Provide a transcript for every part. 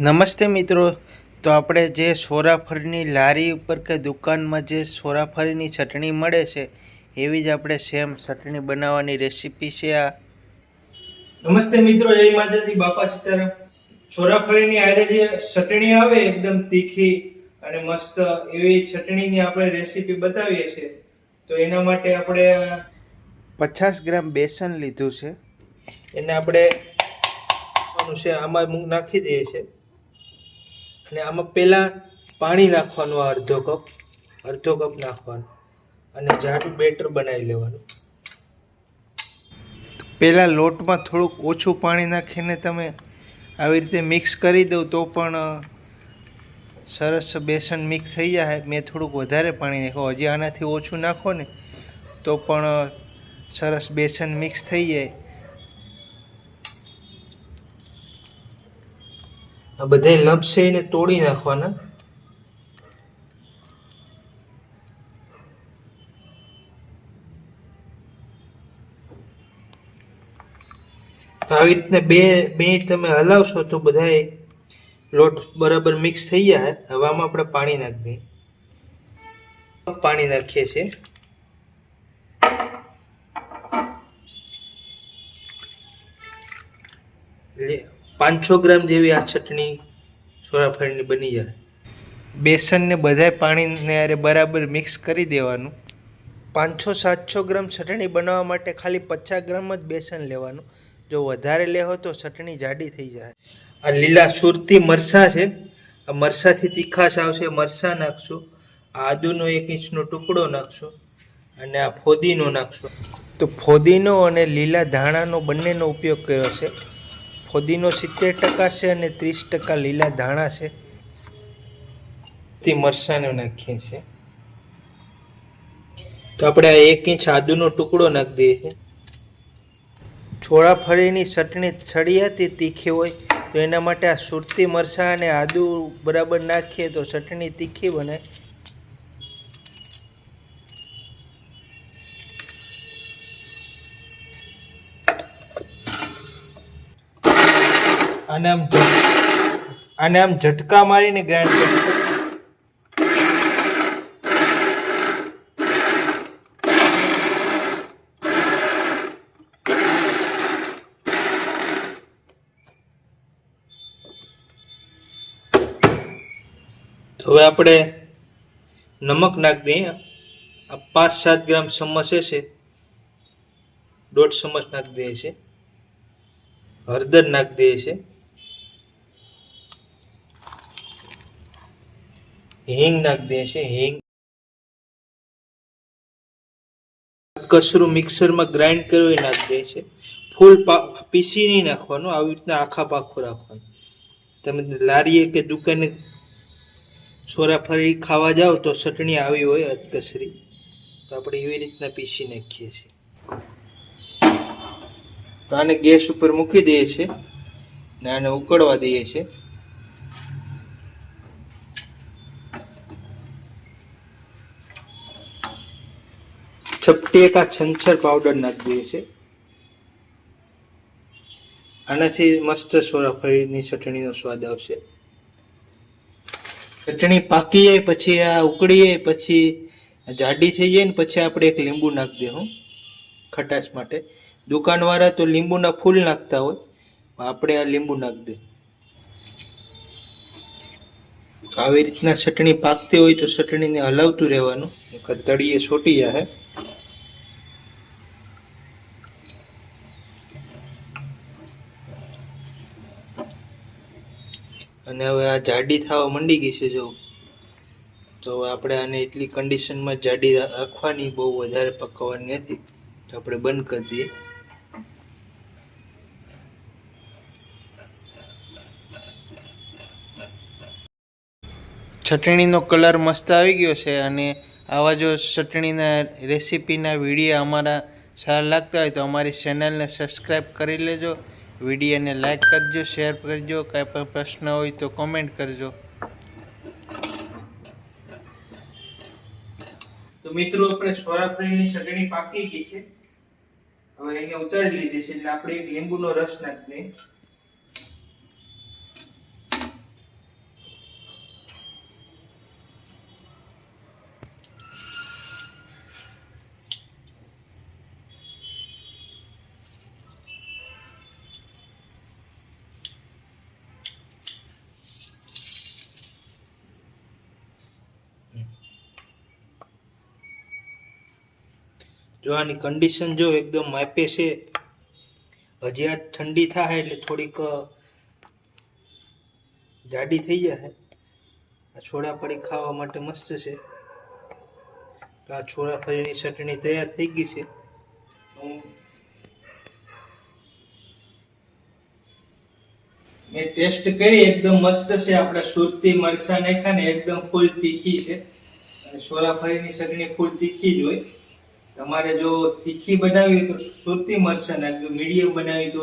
નમસ્તે મિત્રો. તો આપણે જે સોરાફળની લારી ઉપર કે દુકાનમાં જે સોરાફળીની ચટણી મળે છે એવી જ આપણે સેમ ચટણી બનાવવાની રેસીપી છે આ. નમસ્તે મિત્રો જય માતાજી બાપા સીતારામ. સોરાફળીની આરે જે ચટણી આવે એકદમ તીખી અને મસ્ત એવી ચટણીની આપણે રેસીપી બતાવીએ છીએ. તો એના માટે આપણે પચાસ ગ્રામ બેસન લીધું છે. એને આપણે છે આમાં નાખી દઈએ છીએ. અને આમાં પહેલાં પાણી નાખવાનું આ અડધો કપ અડધો કપ નાખવાનું અને જાડું બેટર બનાવી લેવાનું. પહેલાં લોટમાં થોડુંક ઓછું પાણી નાખીને તમે આવી રીતે મિક્સ કરી દઉં તો પણ સરસ બેસન મિક્સ થઈ જાય. મેં થોડુંક વધારે પાણી નાખ્યું. હજી આનાથી ઓછું નાખો ને તો પણ સરસ બેસન મિક્સ થઈ જાય. આ બધા લમ્પ છે એને તોડી નાખવાના. આવી રીતના બે મિનિટ તમે હલાવશો તો બધાય લોટ બરાબર મિક્સ થઈ જાય. હવામાં આપણે પાણી નાખી દઈએ. પાણી નાખીએ છીએ. એટલે પાંચસો ગ્રામ જેવી આ ચટણી સોરાફળની બની જાય. બેસનને બધાય પાણીને અરે બરાબર મિક્સ કરી દેવાનું. પાંચસો સાતસો ગ્રામ ચટણી બનાવવા માટે ખાલી પચાસ ગ્રામ જ બેસન લેવાનું. જો વધારે લેહો તો ચટણી જાડી થઈ જાય. આ લીલા સુરતી મરસા છે. આ મરસાથી તીખાશ આવશે મરસા નાખશું. આદુનો એક ઇંચનો ટુકડો નાખશું અને આ ફોદીનો નાખશું. તો ફોદીનો અને લીલા ધાણાનો બંનેનો ઉપયોગ કર્યો છે. ફોદીનો સિત્તેર ટકા છે અને ત્રીસ ટકા લીલા ધાણા છે. તે મરસાને નાખીએ છીએ. તો આપણે આ એક ઇંચ આદુનો ટુકડો નાખી દઈએ છીએ. છોળાફળીની ચટણી છડિયાતી તીખી હોય, તો એના માટે આ સુરતી મરચાં અને આદુ બરાબર નાખીએ તો ચટણી તીખી બને. આને આમ અને આમ ઝટકા મારીને ગ્રાઇન્ડ હવે આપણે નમક નાખી દઈએ. આ પાંચ સાત ગ્રામ ચમચ છે દોઢ ચમચ નાખી દઈએ છીએ. હળદર નાખી દઈએ છીએ. હિંગ નાખી દઈએ છીએ હિંગ. કસરું મિક્સરમાં ગ્રાઇન્ડ કર્યું એ નાખી દઈએ છીએ ફૂલ પીસી નહીં નાખવાનું, આવી રીતના આખા પાખું રાખવાનું. તમે લારીએ કે દુકાને સોરાફરી ખાવા જાઓ તો ચટણી આવી હોય અધકસરી તો આપણે એવી રીતના પીસી નાખીએ છીએ. તો આને ગેસ ઉપર મૂકી દઈએ છીએ ને આને ઉકળવા દઈએ છીએ. ચપટી એક આ છંછર પાવડર નાખી દઈએ છીએ આનાથી મસ્ત સોરાફળીની ચટણીનો સ્વાદ આવશે. ચટણી પાકી જાય, પછી આ ઉકળી જાય, પછી જાડી થઈ જાય ને પછી આપણે એક લીંબુ નાખી દઉં ખટાશ માટે. દુકાનવાળા તો લીંબુના ફૂલ નાખતા હોય આપણે આ લીંબુ નાખી દે. તો આવી રીતના ચટણી પાકતી હોય તો ચટણીને હલાવતું રહેવાનું તળીએ, છોટી જાય અને હવે આ જાડી થવા મંડી ગઈ છે જો. તો આપણે આને એટલી કન્ડિશનમાં જાડી રાખવાની બહુ વધારે પકવવાની નથી. તો આપણે બંધ કરી દઈએ. ચટણીનો કલર મસ્ત આવી ગયો છે અને આવા જો ચટણીના રેસીપીના વીડિયો અમારા સારા લાગતા હોય તો અમારી ચેનલને સબસ્ક્રાઈબ કરી લેજો. વિડીયોને લાઈક કરજો શેર કરજો, કાંઈ પણ પ્રશ્ન હોય તો કોમેન્ટ કરજો. તો મિત્રો, આપણે સોરાફળીની ચટણી પાકી ગઈ છે. હવે એને ઉતારી લીધી છે, એટલે આપણે એક લીંબુનો રસ નાખી દઈએ જો આની કન્ડિશન જો એકદમ માપે છે, હજી આ ઠંડી થાય એટલે થોડીક જાડી થઈ જાય. આ છોડા પડી ખાવા માટે મસ્ત છે. આ છોડા ફળીની ચટણી તૈયાર થઈ ગઈ છે. મેં ટેસ્ટ કરી, એકદમ મસ્ત છે. આપણે સુરતી મરચા નાખ્યા ને, એકદમ ફૂલ તીખી છે. અને સોરાફળીની ચટણી ફૂલ તીખી જ હોય. તમારે જો તીખી બનાવી હોય તો સુરતી મરચાં નાખજો, મીડિયમ બનાવી તો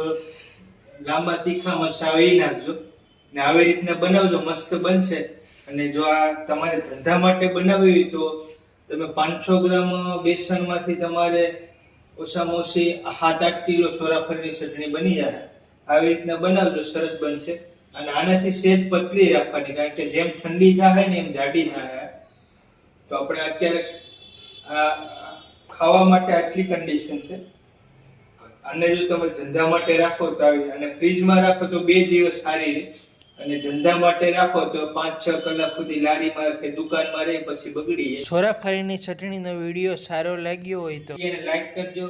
લાંબા તીખા મરચાં એ નાખજો. ને આવી રીતના બનાવજો, મસ્ત બનશે. અને જો આ તમારે ધંધા માટે બનાવવી હોય તો તમે પાંચસો ગ્રામ બેસનમાંથી તમારે ઓછામાં ઓછી સાત આઠ કિલો સોરાફરની ચટણી બની જાય. આવી રીતના બનાવજો, સરસ બનશે. અને આનાથી સેજ પતલી રાખવાની, કારણ કે જેમ ઠંડી થાય ને એમ જાડી થાય. તો આપણે અત્યારે આ ખાવા માટે આટલી કન્ડિશન છે? અને જો તમે ધંધા માટે રાખો તો આવી અને ફ્રીજમાં રાખો તો બે દિવસ સારી રહે. અને ધંધા માટે રાખો તો પાંચ છ કલાક સુધી લારીમાં કે દુકાનમાં રહે પછી બગડી જાય. છોરાફળીની ચટણીનો વીડિયો સારો લાગ્યો હોય તો એને લાઈક કરજો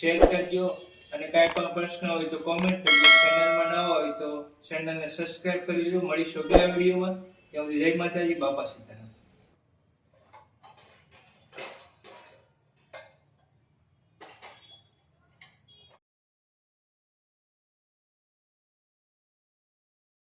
શેર કરજો અને કાંઈ પણ પ્રશ્ન હોય તો કોમેન્ટ કરજો. ચેનલમાં ન હોય તો ચેનલને સબસ્ક્રાઇબ કરી લો. મળીશું અગલા વિડીયોમાં. જય માતાજી બાપા સીતારામ.